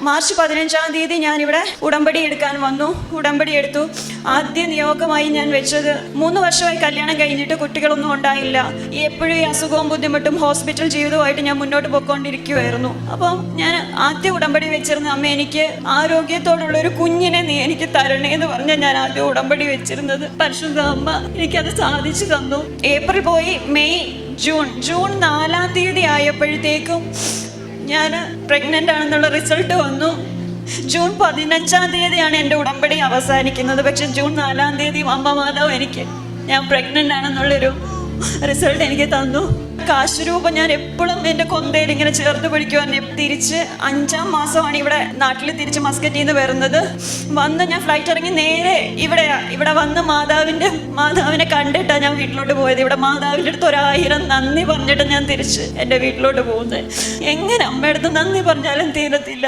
March പതിനഞ്ചാം തീയതി ഞാനിവിടെ ഉടമ്പടി എടുക്കാൻ വന്നു. ഉടമ്പടി എടുത്തു. ആദ്യ നിയോഗമായി ഞാൻ വെച്ചത് മൂന്ന് വർഷമായി കല്യാണം കഴിഞ്ഞിട്ട് കുട്ടികളൊന്നും ഉണ്ടായില്ല. എപ്പോഴും ഈ അസുഖവും ബുദ്ധിമുട്ടും ഹോസ്പിറ്റൽ ജീവിതവുമായിട്ട് ഞാൻ മുന്നോട്ട് പോയിക്കൊണ്ടിരിക്കുമായിരുന്നു അപ്പോൾ ഞാൻ ആദ്യ ഉടമ്പടി വെച്ചിരുന്ന അമ്മ എനിക്ക് ആരോഗ്യത്തോടുള്ള ഒരു കുഞ്ഞിനെ നീ എനിക്ക് തരണേ എന്ന് പറഞ്ഞ ഞാൻ ആദ്യം ഉടമ്പടി വെച്ചിരുന്നത്. പരിശുദ്ധ അമ്മ എനിക്കത് സാധിച്ചു തന്നു. ഏപ്രിൽ പോയി മെയ് ജൂൺ. ജൂൺ നാലാം തീയതി ആയപ്പോഴത്തേക്കും ഞാൻ പ്രഗ്നന്റ് ആണെന്നുള്ള റിസൾട്ട് വന്നു. ജൂൺ പതിനഞ്ചാം തീയതിയാണ് എന്റെ ഉടമ്പടി അവസാനിക്കുന്നത്. പക്ഷെ ജൂൺ നാലാം തീയതി അമ്മ മാതാവ് എനിക്ക് ഞാൻ പ്രഗ്നന്റ് ആണെന്നുള്ളൊരു റിസൾട്ട് എനിക്ക് തന്നു. കാശ് രൂപ ഞാൻ എപ്പോഴും എന്റെ കൊന്തയിൽ ഇങ്ങനെ ചേർത്ത് പിടിക്കുവാൻ തിരിച്ച് അഞ്ചാം മാസമാണ് ഇവിടെ നാട്ടിൽ തിരിച്ച് മസ്കറ്റിൽ നിന്ന് വരുന്നത്. വന്ന് ഞാൻ ഫ്ലൈറ്റ് ഇറങ്ങി നേരെ ഇവിടെ ഇവിടെ വന്ന് മാതാവിന്റെ മാതാവിനെ കണ്ടിട്ടാണ് ഞാൻ വീട്ടിലോട്ട് പോയത്. ഇവിടെ മാതാവിന്റെ അടുത്ത് ഒരായിരം നന്ദി പറഞ്ഞിട്ട് ഞാൻ തിരിച്ച് എന്റെ വീട്ടിലോട്ട് പോകുന്നത്. എങ്ങനെ അമ്മയുടെ അടുത്ത് നന്ദി പറഞ്ഞാലും തീരത്തില്ല.